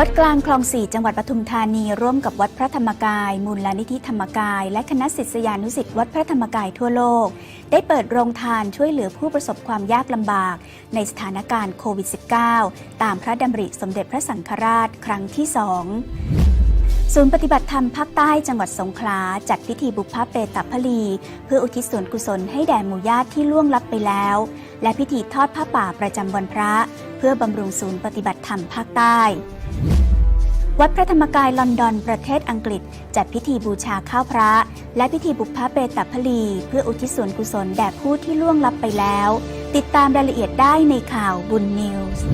วัดกลางคลองสี่จังหวัดปทุมธานี ร่วมกับวัดพระธรรมกาย มูลนิธิธรรมกาย และคณะศิษยานุศิษย์วัดพระธรรมกายทั่วโลก ได้เปิดโรงทานช่วยเหลือผู้ประสบความยากลำบาก ในสถานการณ์โควิด -19 ตามพระดำริสมเด็จพระสังฆราชครั้งที่สองศูนย์ปฏิบัติธรรมภาคใต้จังหวัดสงขลา จัดพิธีบุพเพตพลี เพื่ออุทิศส่วนกุศลให้แด่หมู่ญาติที่ล่วงลับไปแล้ว และพิธีทอดผ้าป่าประจำวันพระ เพื่อบำรุงศูนย์ปฏิบัติธรรมภาคใต้ วัดพระธรรมกายลอนดอนประเทศอังกฤษ จัดพิธีบูชาข้าวพระ และพิธีบุพเพตพลี เพื่ออุทิศส่วนกุศลแด่ผู้ที่ล่วงลับไปแล้ว ติดตามรายละเอียดได้ในข่าวบุญนิวส์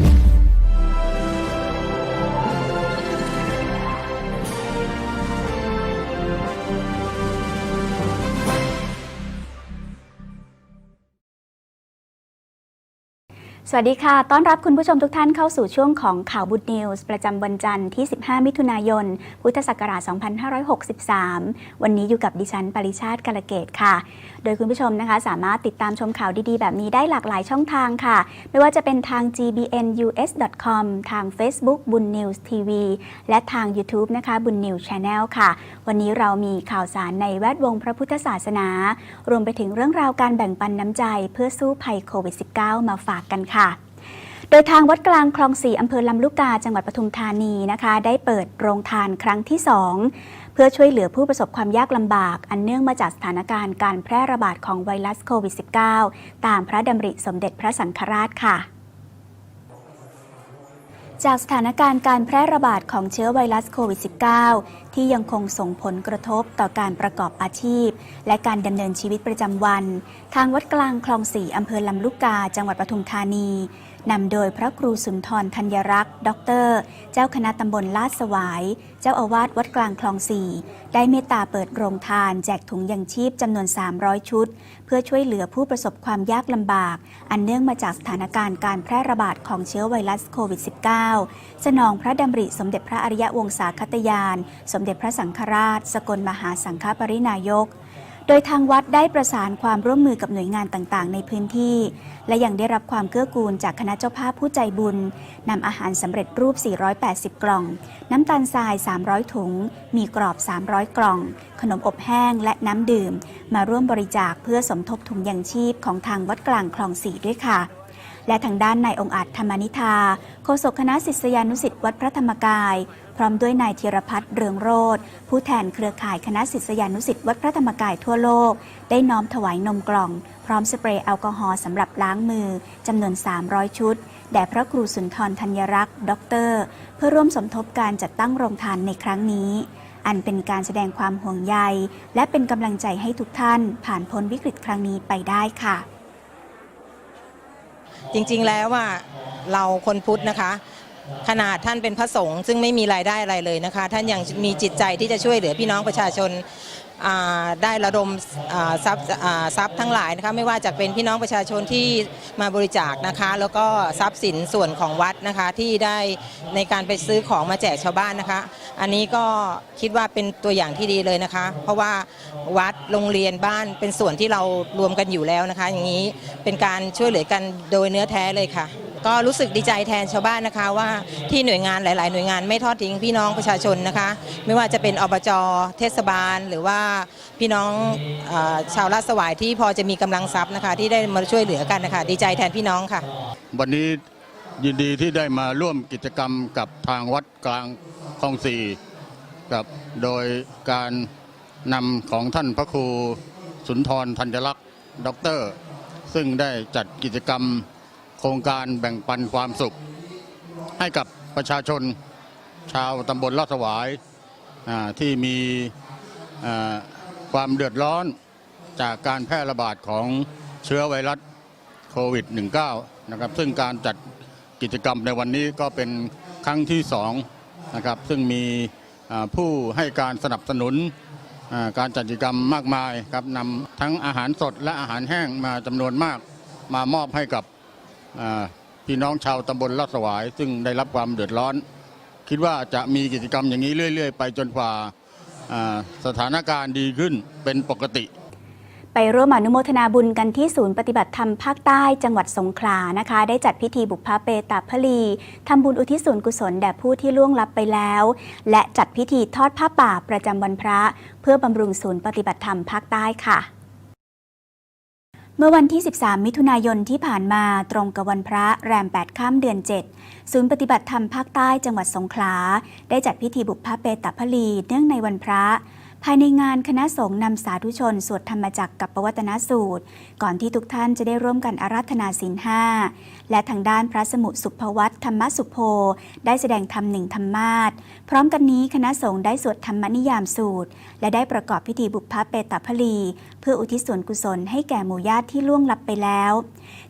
สวัสดีค่ะ ต้อนรับคุณผู้ชมทุกท่านเข้าสู่ช่วงของข่าวบุญนิวส์ประจำวันจันทร์ที่ 15 มิถุนายน พุทธศักราช 2563 วันนี้อยู่กับดิฉันปริชาติกาลเกตค่ะ โดยคุณผู้ชมนะคะสามารถติดตามชมข่าวดีๆ แบบนี้ได้หลากหลายช่องทางค่ะ ไม่ว่าจะเป็นทาง gbnus.com ทาง Facebook บุญนิวส์ทีวีและทาง YouTube นะคะบุญนิวส์ชาแนลค่ะ วันนี้เรามีข่าวสารในแวดวงพระพุทธศาสนา รวมไปถึงเรื่องราวการแบ่งปันน้ำใจ เพื่อสู้ภัยโควิด -19 มาฝากกันค่ะ ดยทางวัดกลางคลองสี่อำเภอลำลูกกาจังหวัดปทุมธานีนะคะ ได้เปิดโรงทานครั้งที่ 2 เพื่อช่วยเหลือผู้ประสบความยากลำบาก อันเนื่องมาจากสถานการณ์การแพร่ระบาดของไวรัสโควิด -19 ตามพระดำริสมเด็จพระสังฆราชค่ะจากสถานการณ์การแพร่ระบาดของเชื้อไวรัสโควิด -19 ที่ยังคงส่งผลกระทบต่อการประกอบอาชีพ และการดำเนินชีวิตประจำวัน ทางวัดกลางคลองสี่อำเภอลำลูกกา จังหวัดปทุมธานี นำโดยพระครูสุนทรธัญรักษ์ด็อกเตอร์ เจ้าคณะตำบลลาดสวาย เจ้าอาวาสวัดกลางคลองสี่ได้เมตตาเปิดโรงทานแจกถุงยังชีพจำนวน 300 ชุด เพื่อช่วยเหลือผู้ประสบความยากลำบาก อันเนื่องมาจากสถานการณ์การแพร่ระบาดของเชื้อไวรัสโควิด -19 สนองพระดำริสมเด็จพระอริยวงศาคตยาน สมเด็จพระสังฆราช สกลมหาสังฆปรินายก โดยทางวัดได้ประสานความร่วมมือกับหน่วยงานต่างๆ ในพื้นที่ และยังได้รับความเกื้อกูลจากคณะเจ้าภาพผู้ใจบุญนำอาหารสำเร็จรูป 480 กล่อง น้ำตาลทราย 300 ถุง มีกรอบ 300 กล่อง ขนมอบแห้งและน้ำดื่ม มาร่วมบริจาคเพื่อสมทบถุงยังชีพของทางวัดกลางคลองสีด้วยค่ะและทางด้านนายองค์อาจธรรมนิธา โฆษกคณะศิษยานุศิษย์วัดพระธรรมกายพร้อมด้วยนายธีรพัฒน์เรืองโรธผู้แทนเครือข่ายคณะศิษยานุศิษย์วัดพระธรรมกายทั่วโลก ได้น้อมถวายนมกล่อง พร้อมสเปรย์แอลกอฮอล์สำหรับล้างมือจำนวน 300 ชุด แด่พระครูสุนทรธัญรักษ์ด็อกเตอร์ เพื่อร่วมสมทบการจัดตั้งโรงทานในครั้งนี้ อันเป็นการแสดงความห่วงใย และเป็นกำลังใจให้ทุกท่าน ผ่านพ้นวิกฤตครั้งนี้ไปได้ค่ะ จริงๆแล้วว่าเราคนพุทธนะคะ ขนาดท่านเป็นพระสงฆ์ซึ่งไม่มีรายได้อะไรเลยนะคะ ท่านยังมีจิตใจที่จะช่วยเหลือพี่น้องประชาชนได้ระดมทรัพย์ทรัพย์ทั้งหลายนะคะไม่ว่าจะเป็นพี่น้องประชาชนที่มาบริจาคนะคะ แล้วก็ทรัพย์สินส่วนของวัดนะคะที่ได้ในการไปซื้อของมาแจกชาวบ้านนะคะ อันนี้ก็คิดว่าเป็นตัวอย่างที่ดีเลยนะคะ เพราะว่าวัดโรงเรียนบ้านเป็นส่วนที่เรารวมกันอยู่แล้วนะคะ อย่างนี้เป็นการช่วยเหลือกันโดยเนื้อแท้เลยค่ะ ก็รู้สึกดีใจแทนชาวบ้านนะคะว่าที่หน่วยงานหลาย ๆ หน่วยงานไม่ทอดทิ้งพี่น้องประชาชนนะคะ ไม่ว่าจะเป็นอบจเทศบาล หรือว่าพี่น้องอชาวลาดสวายที่พอจะมีกำลังทรัพย์นะคะ ที่ได้มาช่วยเหลือกันนะคะดีใจแทนพี่น้องค่ะ วันนี้ยินดีที่ได้มาร่วมกิจกรรมกับทางวัดกลางคลองสี่กับโดยการนำของท่านพระครูสุนทรธัญลักษณ์ด็อกเตอร์ ซึ่งได้จัดกิจกรรม ครงการแบ่งปันความสุข ให้กับประชาชนชาวตำบลลาดสวายที่มีความเดือดร้อนจากการแพร่ระบาดของเชื้อไวรัสโควิด -19 นะครับซึ่งการจัดกิจกรรมในวันนี้ก็เป็นครั้งที่สองนะครับซึ่งมีผู้ให้การสนับสนุนการจัดกิจกรรมมากมายครับนำทั้งอาหารสดและอาหารแห้งมาจำนวนมากมามอบให้กับ พี่น้องชาวตำบลลาดสวาย ซึ่งได้รับความเดือดร้อน คิดว่าจะมีกิจกรรมอย่างนี้เรื่อย ๆ ไปจนกว่าสถานการณ์ดีขึ้นเป็นปกติ ไปร่วมอนุโมทนาบุญกันที่ศูนย์ปฏิบัติธรรมภาคใต้จังหวัดสงขลานะคะ ได้จัดพิธีบุพเพเปตาพลีทำบุญอุทิศส่วนกุศลแด่ผู้ที่ล่วงลับไปแล้ว และจัดพิธีทอดผ้าป่าประจำวันพระ เพื่อบำรุงศูนย์ปฏิบัติธรรมภาคใต้ค่ะ มื่อวันที่ 13 มิถุนายนที่ผ่านมาตรงกับวันพระแรม 8 ข้ามเดือน 7 ศูนย์ปฏิบัติธรรมภาคใต้จังหวัดสงขลา ได้จัดพิธีบุพเพเปตะพลีเนื่องในวันพระ ภายในงานคณะสงฆ์นำสาธุชน สวดธรรมจักรกับปวัตนสูตร ก่อนที่ทุกท่านจะได้ร่วมกันอาราธนาศีลห้าและทางด้านพระสมุสุภวัตธรรมสุโพได้แสดงธรรมหนึ่งธรรมาสพร้อมกันนี้คณะสงฆ์ได้สวดธรรมนิยามสูตร และได้ประกอบพิธีบุพเพเปตพลี เพื่ออุทิศส่วนกุศลให้แก่หมู่ญาติที่ล่วงลับไปแล้ว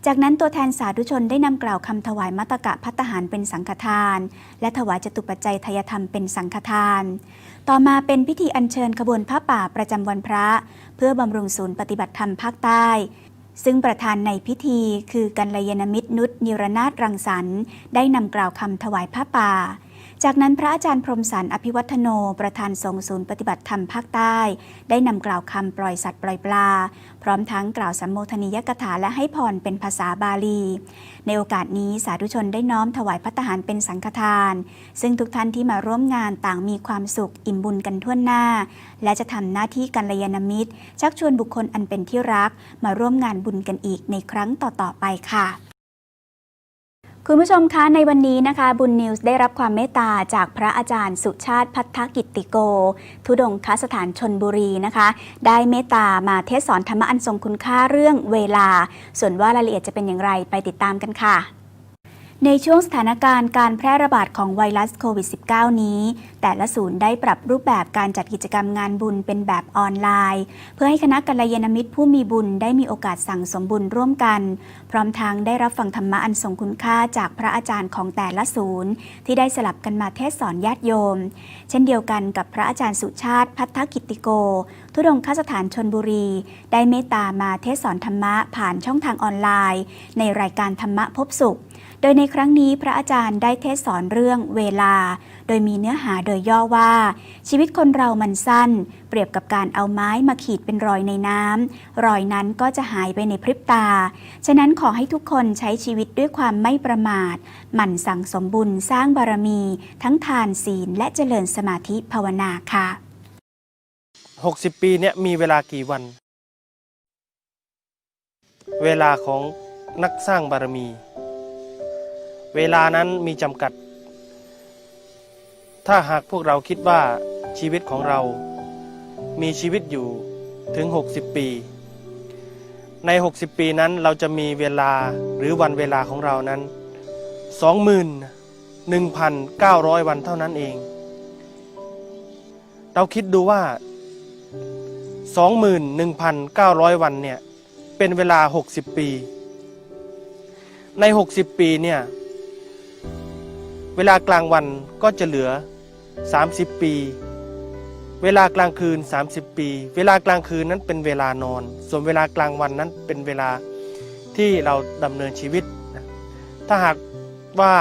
จากนั้นตัวแทนสาธุชนได้นำกล่าวคำถวายมัตตกะพัตหารเป็นสังฆทาน และถวายจตุปัจจัยทายธรรมเป็นสังฆทาน ต่อมาเป็นพิธีอัญเชิญขบวนผ้าป่าประจำวันพระ เพื่อบำรุงศูนย์ปฏิบัติธรรมภาคใต้ ซึ่งประธานในพิธีคือกัลยาณมิตรนุชนิรนาถรังสรรค์ได้นำกล่าวคำถวายผ้าป่า จากนั้นพระอาจารย์พรมสารอภิวัฒโน ประธานสงศูนย์ปฏิบัติธรรมภาคใต้ ได้นำกล่าวคำปล่อยสัตว์ปล่อยปลา พร้อมทั้งกล่าวสัมโมทนียกถาและให้พรเป็นภาษาบาลี ในโอกาสนี้สาธุชนได้น้อมถวายพัตหารเป็นสังฆทาน ซึ่งทุกท่านที่มาร่วมงานต่างมีความสุขอิ่มบุญกันทั่วหน้า และจะทำหน้าที่กัลยาณมิตร ชักชวนบุคคลอันเป็นที่รักมาร่วมงานบุญกันอีกในครั้งต่อๆไปค่ะ คุณผู้ชมคะในวันนี้นะคะบุญนิวส์ได้รับความเมตตาจากพระอาจารย์สุชาติพัทธกิตติโก ทุดงคสถานชนบุรีนะคะ ได้เมตตามาเทศสอนธรรมะอันทรงคุณค่าเรื่องเวลา ส่วนว่ารายละเอียดจะเป็นอย่างไรไปติดตามกันค่ะ ในช่วงสถานการณ์การแพร่ระบาดของไวรัสโควิด -19 นี้ แต่ละศูนย์ได้ปรับรูปแบบการจัดกิจกรรมงานบุญเป็นแบบออนไลน์ เพื่อให้คณะกัลยาณมิตรผู้มีบุญได้มีโอกาสสั่งสมบุญร่วมกัน พร้อมทั้งได้รับฟังธรรมะอันทรงคุณค่าจากพระอาจารย์ของแต่ละศูนย์ ที่ได้สลับกันมาเทศสอนญาติโยม เช่นเดียวกันกับพระอาจารย์สุชาติ พัฒกิตติโก ทุดงคสถานชนบุรี ได้เมตตามาเทศสอนธรรมะผ่านช่องทางออนไลน์ ในรายการธรรมะพบสุข โดยในครั้งนี้พระอาจารย์ได้เทศสอนเรื่องเวลา โดยมีเนื้อหาโดยย่อว่า ชีวิตคนเรามันสั้น เปรียบกับการเอาไม้มาขีดเป็นรอยในน้ำรอยนั้นก็จะหายไปในพริบตา ฉะนั้นขอให้ทุกคนใช้ชีวิตด้วยความไม่ประมาท หมั่นสั่งสมบุญสร้างบารมี ทั้งทานศีลและเจริญสมาธิภาวนาค่ะ 60 ปีเนี่ยมีเวลากี่วัน เวลาของนักสร้างบารมี เวลานั้นมีจำกัด ถ้าหากพวกเราคิดว่าชีวิตของเรา มีชีวิตอยู่ถึง 60 ปี ใน 60 ปีนั้นเราจะมีเวลาหรือวันเวลาของเรานั้น 21,900 วันเท่านั้นเอง เราคิดดูว่า 21,900 วันเนี่ย เป็นเวลา 60 ปีใน 60 ปีเนี่ย เวลากลางวันก็จะเหลือ 30 ปี เวลากลางคืน 30 ปี เวลากลางคืนนั้นเป็นเวลานอน ส่วนเวลากลางวันนั้นเป็นเวลาที่เราดำเนินชีวิตนะถ้าหากว่า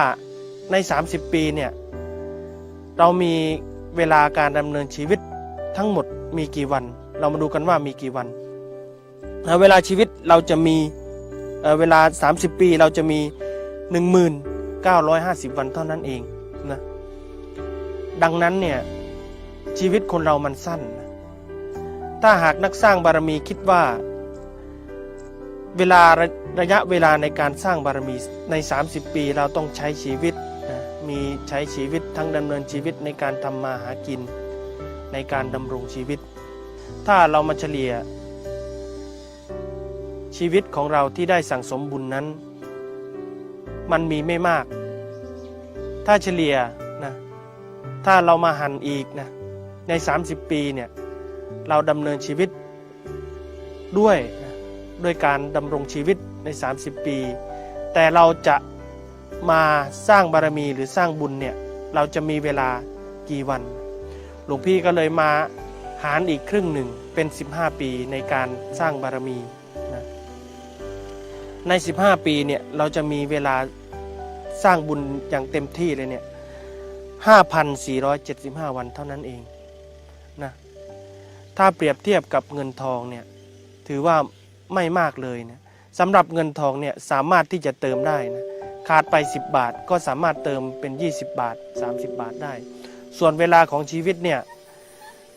ใน 30 ปีเนี่ยเรามีเวลาการดำเนินชีวิตทั้งหมดมีกี่วัน เรามาดูกันว่ามีกี่วัน เวลาชีวิตเราจะมีเเวลา 30 ปีเราจะมี 950 วันเท่านั้นเองนะดังนั้นเนี่ยชีวิตคนเรามันสั้น ถ้าหากนักสร้างบารมีคิดว่า เวลาระระยะเวลาในการสร้างบารมีใน 30 ปีเราต้องใช้ชีวิตนะมีใช้ชีวิตทั้งดำเนินชีวิตในการทำมาหากิน ในการดำรงชีวิต ถ้าเรามาเฉลี่ยชีวิตของเราที่ได้สั่งสมบุญนั้น มันมีไม่มาก ถ้าเฉลี่ยนะถ้าเรามาหันอีกนะใน 30 ปีเนี่ยเราดำเนินชีวิตด้วยนะด้วยการดำรงชีวิตใน 30 ปี แต่เราจะมาสร้างบารมีหรือสร้างบุญเนี่ยเราจะมีเวลากี่วัน หลวงพี่ก็เลยมาหารอีกครึ่งหนึ่งเป็น 15 ปีในการสร้างบารมีนะใน 15 ปีเนี่ยเราจะมีเวลา สร้างบุญอย่างเต็มที่เลยเนี่ย5,475 วันเท่านั้นเองนะถ้าเปรียบเทียบกับเงินทองเนี่ยถือว่าไม่มากเลยนะสำหรับเงินทองเนี่ยสามารถที่จะเติมได้นะขาดไป 10 บาทก็สามารถเติมเป็น 20 บาท 30 บาทได้ ส่วนเวลาของชีวิตเนี่ย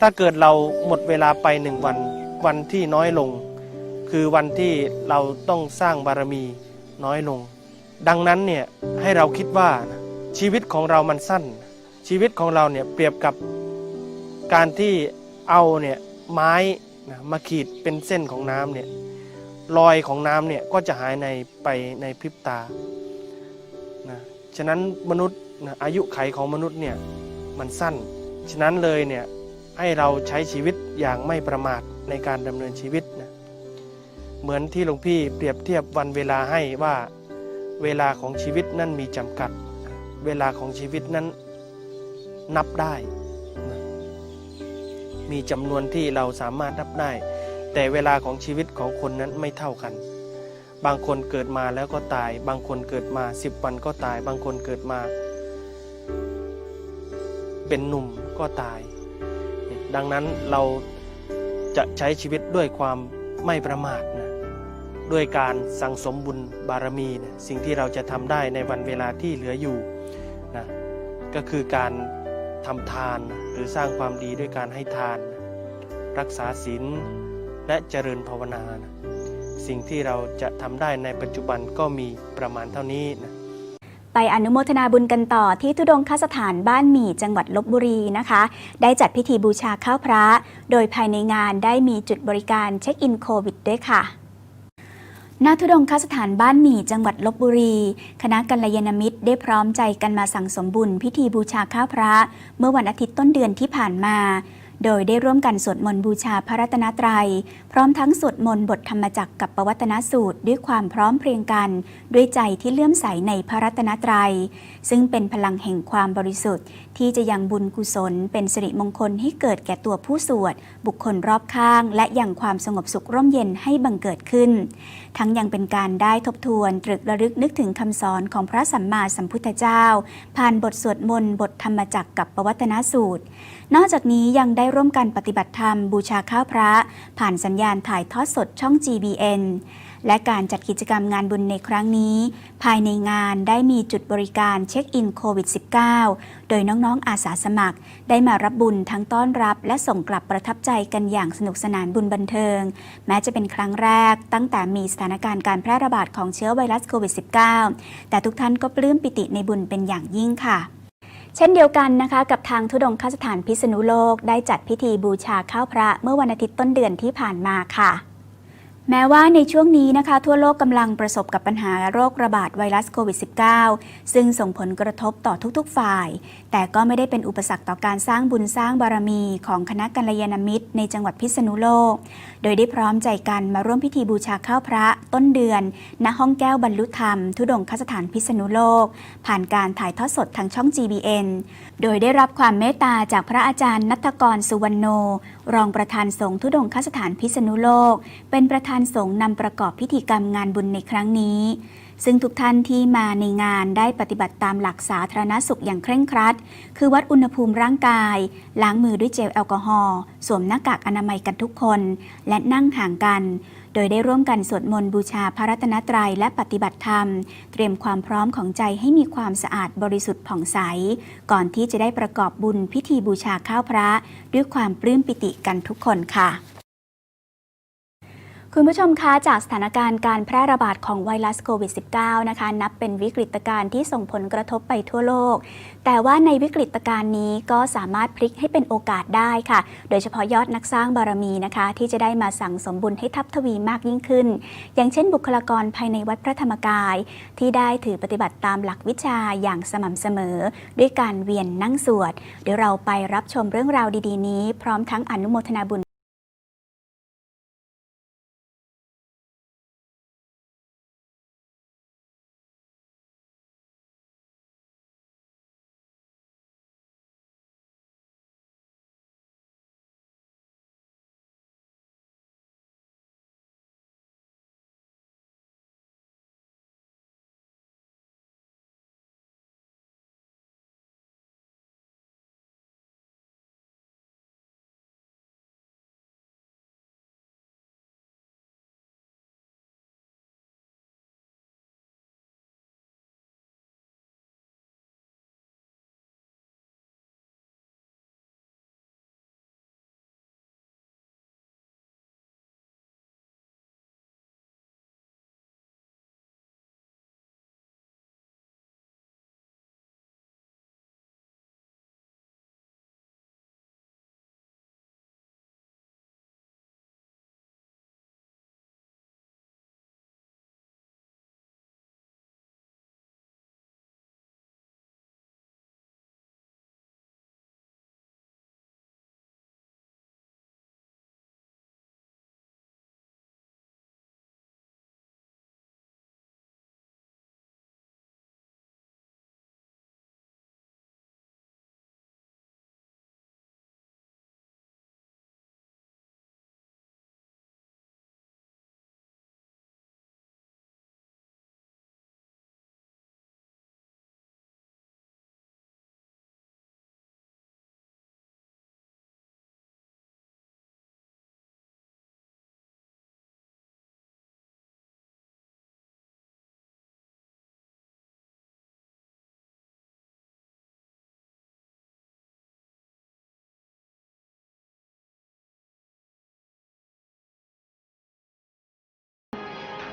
ถ้าเกิดเราหมดเวลาไปหนึ่งวันวันที่น้อยลง คือวันที่เราต้องสร้างบารมีน้อยลง ดังนั้นเนี่ยให้เราคิดว่าชีวิตของเรามันสั้น ชีวิตของเราเนี่ยเปรียบกับการที่เอาเนี่ยไม้นะมาขีดเป็นเส้นของน้ำเนี่ยรอยของน้ำเนี่ยก็จะหายในไปในพริบตานะฉะนั้นมนุษย์นะอายุไขของมนุษย์เนี่ยมันสั้น ฉะนั้นเลยเนี่ยให้เราใช้ชีวิตอย่างไม่ประมาทในการดำเนินชีวิตนะเหมือนที่หลวงพี่เปรียบเทียบวันเวลาให้ว่า เวลาของชีวิตนั้นมีจำกัด เวลาของชีวิตนั้นนับได้ มีจำนวนที่เราสามารถนับได้ แต่เวลาของชีวิตของคนนั้นไม่เท่ากัน บางคนเกิดมาแล้วก็ตาย บางคนเกิดมาสิบวันก็ตาย บางคนเกิดมา เป็นหนุ่มก็ตาย ดังนั้นเราจะใช้ชีวิตด้วยความไม่ประมาทนะ ด้วยการสั่งสมบุญบารมีนะสิ่งที่เราจะทำได้ในวันเวลาที่เหลืออยู่นะก็คือการทำทานหรือสร้างความดีด้วยการให้ทาน รักษาศีลและเจริญภาวนานะสิ่งที่เราจะทำได้ในปัจจุบันก็มีประมาณเท่านี้นะไปอนุโมทนาบุญกันต่อที่ทุดงคสถานบ้านหมี่จังหวัดลบบุรีนะคะ ได้จัดพิธีบูชาข้าวพระ โดยภายในงานได้มีจุดบริการเช็คอินโควิดด้วยค่ะ ณทุดงคสถานบ้านหมี่จังหวัดลบบุรี คณะกัลยาณมิตรได้พร้อมใจกันมาสั่งสมบุญพิธีบูชาข้าวพระ เมื่อวันอาทิตย์ต้นเดือนที่ผ่านมา โดยได้ร่วมกันสวดมนต์บูชาพระรัตนตรัย พร้อมทั้งสวดมนต์บทธรรมจักรกับปวัตนสูตร ด้วยความพร้อมเพรียงกัน ด้วยใจที่เลื่อมใสในพระรัตนตรัย ซึ่งเป็นพลังแห่งความบริสุทธิ์ ที่จะยังบุญกุศล เป็นสิริมงคลให้เกิดแก่ตัวผู้สวด บุคคลรอบข้าง และยังความสงบสุขร่มเย็นให้บังเกิดขึ้น ทั้งยังเป็นการได้ทบทวนตรึกระลึกนึกถึงคำสอนของพระสัมมาสัมพุทธเจ้า ผ่านบทสวดมนต์บทธรรมจักรกับปวัตนสูตร นอกจากนี้ยังได้ร่วมกันปฏิบัติธรรมบูชาข้าวพระ ผ่านสัญญาณถ่ายทอดสดช่อง GBN และการจัดกิจกรรมงานบุญในครั้งนี้ ภายในงานได้มีจุดบริการเช็คอินโควิด -19 โดยน้องๆอาสาสมัคร ได้มารับบุญทั้งต้อนรับ และส่งกลับประทับใจกันอย่างสนุกสนานบุญบันเทิง แม้จะเป็นครั้งแรก ตั้งแต่มีสถานการณ์การแพร่ระบาดของเชื้อไวรัสโควิด -19 แต่ทุกท่านก็ปลื้มปิติในบุญเป็นอย่างยิ่งค่ะ เช่นเดียวกันนะคะกับทางทุดงคสถานพิษณุโลกได้จัดพิธีบูชาข้าวพระเมื่อวันอาทิตย์ต้นเดือนที่ผ่านมาค่ะ แม้ว่าในช่วงนี้นะคะทั่วโลกกำลังประสบกับปัญหาโรคระบาดไวรัสโควิด -19 ซึ่งส่งผลกระทบต่อทุกๆ ฝ่าย แต่ก็ไม่ได้เป็นอุปสรรคต่อการสร้างบุญสร้างบารมีของคณะกัลยาณมิตรในจังหวัดพิษณุโลก โดยได้พร้อมใจกันมาร่วมพิธีบูชาข้าวพระต้นเดือน ณห้องแก้วบรรลุธรรม ทุดงคสถานพิษณุโลก ผ่านการถ่ายทอดสดทางช่อง GBN โดยได้รับความเมตตาจากพระอาจารย์นัทกรสุวรรณโน รองประธานสงฆ์ทุดงคสถานพิษณุโลก เป็นประธานานสงฆ์นำประกอบพิธีกรรมงานบุญในครั้งนี้ ซึ่งทุกท่านที่มาในงานได้ปฏิบัติตามหลักสาธารณสุขอย่างเคร่งครัด คือวัดอุณหภูมิร่างกาย ล้างมือด้วยเจลแอลกอฮอล์สวมหน้ากากอนามัยกันทุกคน และนั่งห่างกัน โดยได้ร่วมกันสวดมนต์บูชาพระรัตนตรัยและปฏิบัติธรรม เตรียมความพร้อมของใจให้มีความสะอาดบริสุทธิ์ผ่องใส ก่อนที่จะได้ประกอบบุญพิธีบูชาข้าวพระ ด้วยความปลื้มปิติกันทุกคนค่ะ คุณผู้ชมคะจากสถานการณ์การแพร่ระบาดของไวรัสโควิด -19 นะคะ นับเป็นวิกฤตการณ์ที่ส่งผลกระทบไปทั่วโลก แต่ว่าในวิกฤตการณ์นี้ก็สามารถพลิกให้เป็นโอกาสได้ค่ะ โดยเฉพาะยอดนักสร้างบารมีนะคะ ที่จะได้มาสั่งสมบุญให้ทับทวีมากยิ่งขึ้น อย่างเช่น บุคลากรภายในวัดพระธรรมกาย ที่ได้ถือปฏิบัติตามหลักวิชาอย่างสม่ำเสมอ ด้วยการเวียนนั่งสวดเดี๋ยวเราไปรับชมเรื่องราวดี ๆ นี้ พร้อมทั้งอนุโมทนาบุญ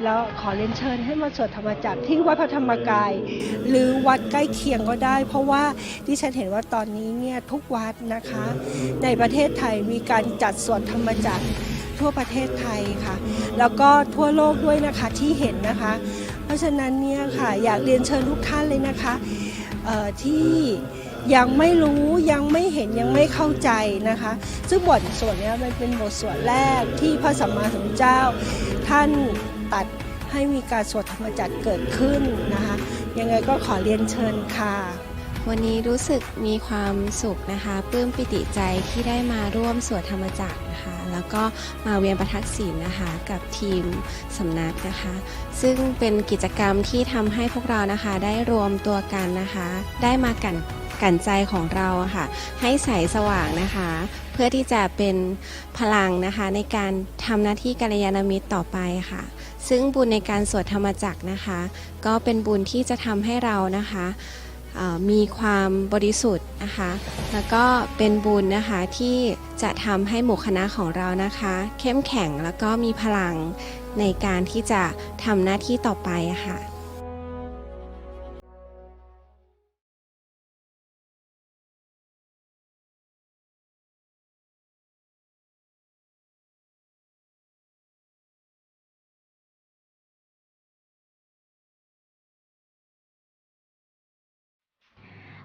แล้วขอเรียนเชิญให้มาสวดธรรมจักรที่วัดพระธรรมกาย หรือวัดใกล้เคียงก็ได้ เพราะว่าที่ฉันเห็นว่าตอนนี้เนี่ยทุกวัดนะคะ ในประเทศไทยมีการจัดสวดธรรมจักรทั่วประเทศไทยค่ะ แล้วก็ทั่วโลกด้วยนะคะที่เห็นนะคะ เพราะฉะนั้นเนี่ยค่ะอยากเรียนเชิญทุกท่านเลยนะคะที่ยังไม่รู้ยังไม่เห็นยังไม่เข้าใจนะคะ ซึ่งบทสวดนี้มันเป็นบทสวดแรกที่พระสัมมาสัมพุทธเจ้า ท่าน ตัดให้มีการสวดธรรมจักรเกิดขึ้นนะคะ ยังไงก็ขอเรียนเชิญค่ะ วันนี้รู้สึกมีความสุขนะคะปลื้มปิติใจที่ได้มาร่วมสวดธรรมจักรนะคะ แล้วก็มาเวียนประทักษิณนะคะ กับทีมสำนักนะคะ ซึ่งเป็นกิจกรรมที่ทำให้พวกเรานะคะได้รวมตัวกันนะคะ ได้มากันกันใจของเราะค่ะ ให้ใสสว่างนะคะ เพื่อที่จะเป็นพลังนะคะในการทำหน้าที่กัลยาณมิตรต่อไปค่ะ ซึ่งบุญในการสวดธรรมจักรนะคะ ก็เป็นบุญที่จะทำให้เรานะคะมีความบริสุทธิ์นะคะ แล้วก็เป็นบุญนะคะที่จะทำให้หมู่คณะของเรานะคะ เข้มแข็งแล้วก็มีพลังในการที่จะทำหน้าที่ต่อไปะค่ะ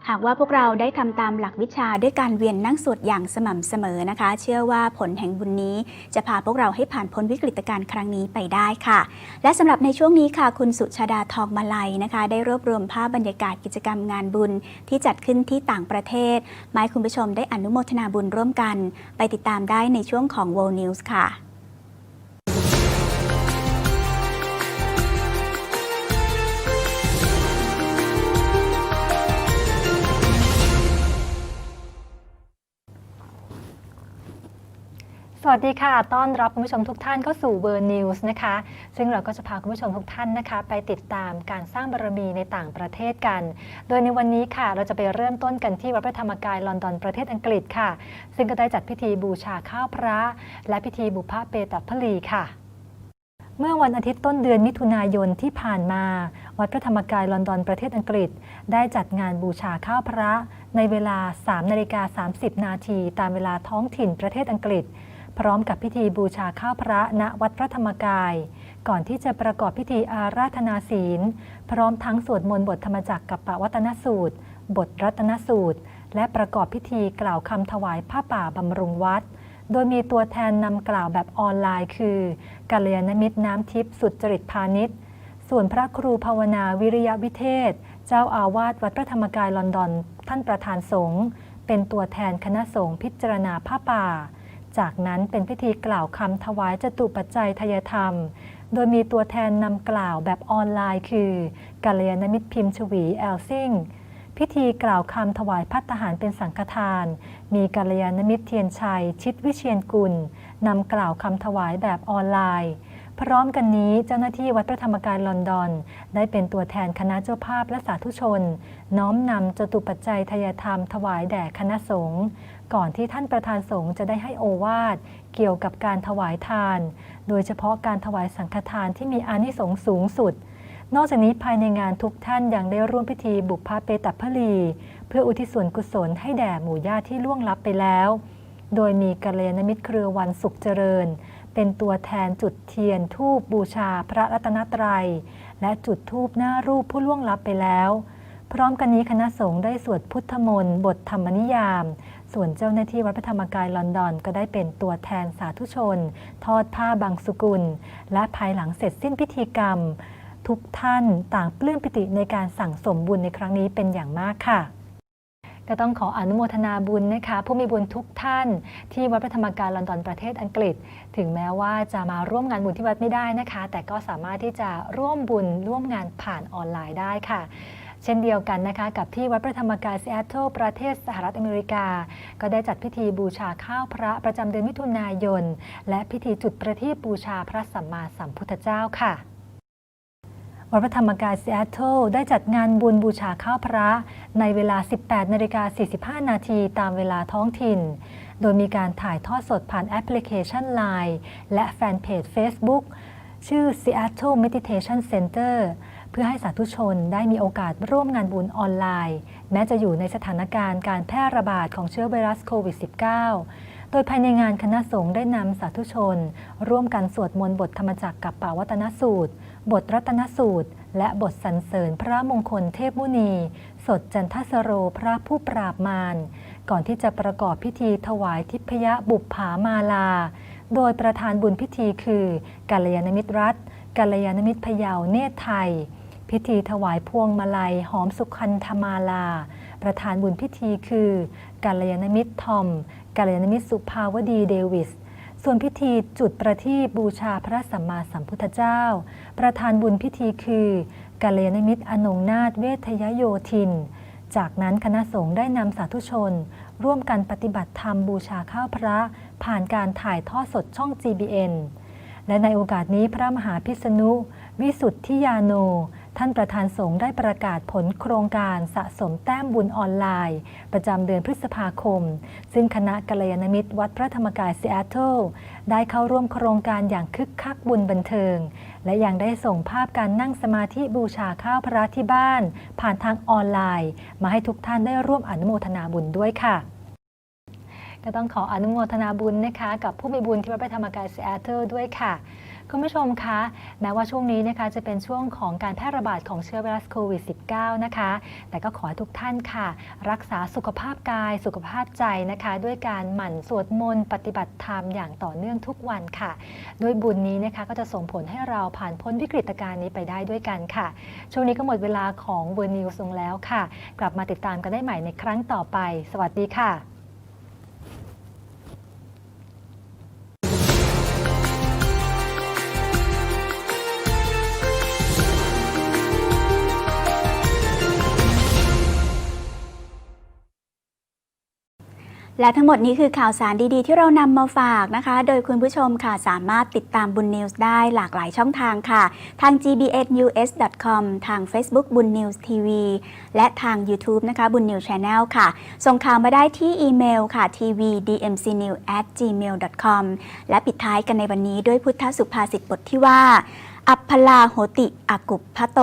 หากว่าพวกเราได้ทำตามหลักวิชาด้วยการเวียนนั่งสวดอย่างสม่ำเสมอนะคะ เชื่อว่าผลแห่งบุญนี้จะพาพวกเราให้ผ่านพ้นวิกฤตการณ์ครั้งนี้ไปได้ค่ะ และสำหรับในช่วงนี้ค่ะ คุณสุชาดาทองมาลัยนะคะ ได้รวบรวมภาพบรรยากาศกิจกรรมงานบุญที่จัดขึ้นที่ต่างประเทศมาให้คุณผู้ชมได้อนุโมทนาบุญร่วมกัน ไปติดตามได้ในช่วงของ World News ค่ะ วัสดีค่ะ ต้อนรับคุณผู้ชมทุกท่านเข้าสู่ World News นะคะ ซึ่งเราก็จะพาคุณผู้ชมทุกท่านนะคะ ไปติดตามการสร้างบารมีในต่างประเทศกัน โดยในวันนี้ค่ะ เราจะไปเริ่มต้นกันที่วัดพระธรรมกายลอนดอนประเทศอังกฤษค่ะ ซึ่งก็ได้จัดพิธีบูชาข้าวพระ และพิธีบุพเพตัพลีค่ะเมื่อวันอาทิตย์ต้นเดือนมิถุนายนที่ผ่านมา วัดพระธรรมกายลอนดอนประเทศอังกฤษ ได้จัดงานบูชาข้าวพระ ในเวลา 3 นาฬิกา 30 นาทีตามเวลาท้องถิ่นประเทศอังกฤษ พร้อมกับพิธีบูชาข้าวพระณวัดพระธรรมกาย ก่อนที่จะประกอบพิธีอาราธนาศีล พร้อมทั้งสวดมนต์บทธรรมจักรกับปวัตนสูตร บทรัตนสูตร และประกอบพิธีกล่าวคำถวายผ้าป่าบำรุงวัด โดยมีตัวแทนนำกล่าวแบบออนไลน์ คือกัลยาณมิตรน้ำทิพย์สุดจริตพาณิชย์ ส่วนพระครูภาวนาวิริยวิเทศ เจ้าอาวาสวัดพระธรรมกายลอนดอน ท่านประธานสงฆ์เป็นตัวแทนคณะสงฆ์พิจารณาผ้าป่า จากนั้นเป็นพิธีกล่าวคำถวายจตุปัจจัยทายธรรม โดยมีตัวแทนนำกล่าวแบบออนไลน์คือกัลยาณมิตรพิมพ์ชวีแอลซิงพิธีกล่าวคำถวายพัตตาหารเป็นสังฆทาน มีกัลยาณมิตรเทียนชัย ชิดวิเชียนกุลนำกล่าวคำถวายแบบออนไลน์ พร้อมกันนี้เจ้าหน้าที่วัดพระธรรมกายลอนดอน ได้เป็นตัวแทนคณะเจ้าภาพและสาธุชน น้อมนำจตุปัจจัยทายธรรมถวายแด่คณะสงฆ์ ก่อนที่ท่านประธานสงฆ์จะได้ให้โอวาทเกี่ยวกับการถวายทาน โดยเฉพาะการถวายสังฆทานที่มีอานิสงส์สูงสุด นอกจากนี้ภายในงานทุกท่านยังได้ร่วมพิธีบุพพาเปตัพพลี เพื่ออุทิศส่วนกุศลให้แด่หมู่ญาติที่ล่วงลับไปแล้ว โดยมีกัลยาณมิตรเครือวันสุขเจริญ เป็นตัวแทนจุดเทียนทูบบูชาพระรัตนตรัย และจุดทูบหน้ารูปผู้ล่วงลับไปแล้ว พร้อมกันนี้คณะสงฆ์ได้สวดพุทธมนต์บทธรรมนิยาม ส่วนเจ้าหน้าที่วัดพระธรรมกายลอนดอน ก็ได้เป็นตัวแทนสาธุชน ทอดผ้าบางสุกุล และภายหลังเสร็จสิ้นพิธีกรรม ทุกท่านต่างปลื้มปิติในการสั่งสมบุญในครั้งนี้เป็นอย่างมากค่ะก็ต้องขออนุโมทนาบุญนะคะผู้มีบุญทุกท่านที่วัดพระธรรมกายลอนดอนประเทศอังกฤษ ถึงแม้ว่าจะมาร่วมงานบุญที่วัดไม่ได้นะคะ แต่ก็สามารถที่จะร่วมบุญร่วมงานผ่านออนไลน์ได้ค่ะ เช่นเดียวกันนะคะกับที่วัดพระธรรมกายซีแอตเทิลประเทศสหรัฐอเมริกา ก็ได้จัดพิธีบูชาข้าวพระประจำเดือนมิถุนายน และพิธีจุดประทีปบูชาพระสัมมาสัมพุทธเจ้าค่ะวัดพระธรรมกายซีแอตเทิลได้จัดงานบุญบูชาข้าวพระในเวลา 18นาฬิกา45 นาทีตามเวลาท้องถิ่น โดยมีการถ่ายทอดสดผ่านแอปพลิเคชัน Line และแฟนเพจ Facebook ชื่อ Seattle Meditation Center พื่อให้สาธุชนได้มีโอกาสร่วมงานบุญออนไลน์ แม้จะอยู่ในสถานการณ์การแพร่ระบาดของเชื้อไวรัสโควิด -19 โดยภายในงานคณะสงฆ์ได้นำสาธุชน ร่วมกันสวดมนต์บทธรรมจักรกับป่าวัตนสูตร บทรัตนสูตร และบทสรรเสริญพระมงคลเทพมุนี สดจันทสโรพระผู้ปราบมารก่อนที่จะประกอบพิธีถวายทิพยบุปผามาลา โดยประธานบุญพิธีคือกัลยาณมิตรรัฐกัลยาณมิตรพยาวเนตรไทย พิธีถวายพวงมาลัยหอมสุขันธมาลา ประธานบุญพิธีคือกัลยาณมิตรทอมกัลยาณมิตรสุภาวดีเดวิส ส่วนพิธีจุดประทีปบูชาพระสัมมาสัมพุทธเจ้า ประธานบุญพิธีคือกัลยาณมิตรอนงนาถเวทยโยธิน จากนั้นคณะสงฆ์ได้นำสาธุชน ร่วมกันปฏิบัติธรรมบูชาข้าวพระ ผ่านการถ่ายทอดสดช่อง GBN และในโอกาสนี้พระมหาพิษณุ วิสุทธิยาโน ท่านประธานสงฆ์ได้ประกาศผลโครงการสะสมแต้มบุญออนไลน์ ประจำเดือนพฤษภาคม ซึ่งคณะกัลยาณมิตรวัดพระธรรมกายซีแอตเทิลได้เข้าร่วมโครงการอย่างคึกคักบุญบันเทิง และยังได้ส่งภาพการนั่งสมาธิบูชาข้าวพระที่บ้าน ผ่านทางออนไลน์ มาให้ทุกท่านได้ร่วมอนุโมทนาบุญด้วยค่ะก็ต้องขออนุโมทนาบุญนะคะ กับผู้มีบุญที่วัดพระธรรมกายซีแอตเทิลด้วยค่ะ คุณผู้ชมคะ แม้ว่าช่วงนี้นะคะจะเป็นช่วงของการแพร่ระบาดของเชื้อไวรัสโควิด -19 นะคะ แต่ก็ขอให้ทุกท่านค่ะ รักษาสุขภาพกาย สุขภาพใจนะคะ ด้วยการหมั่นสวดมนต์ปฏิบัติธรรมอย่างต่อเนื่องทุกวันค่ะ ด้วยบุญนี้นะคะก็จะส่งผลให้เราผ่านพ้นวิกฤตการณ์นี้ไปได้ด้วยกันค่ะ ช่วงนี้ก็หมดเวลาของเวอร์นิวส์ลงแล้วค่ะ กลับมาติดตามกันได้ใหม่ในครั้งต่อไป สวัสดีค่ะ และทั้งหมดนี้คือข่าวสารดีๆ ที่เรานำมาฝากนะคะ โดยคุณผู้ชมค่ะสามารถติดตามบุญนิวส์ได้หลากหลายช่องทางค่ะ ทาง gbsnews.com ทาง Facebook บุญนิวส์ทีวีและทาง YouTube นะคะบุญนิวส์ Channel ค่ะ ส่งข่าวมาได้ที่อีเมลค่ะ tvdmcnews@gmail.com และปิดท้ายกันในวันนี้ด้วยพุทธสุภาษิตบทที่ว่า อัพพลาโหติอากุปพะโต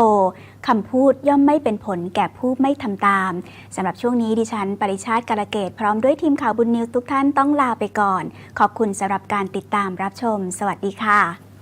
คำพูดย่อมไม่เป็นผลแก่ผู้ไม่ทำตามสำหรับช่วงนี้ดิฉัน ปริชาติกาลเกตพร้อมด้วยทีมข่าวบุญนิวทุกท่านต้องลาไปก่อน ขอบคุณสำหรับการติดตามรับชม สวัสดีค่ะ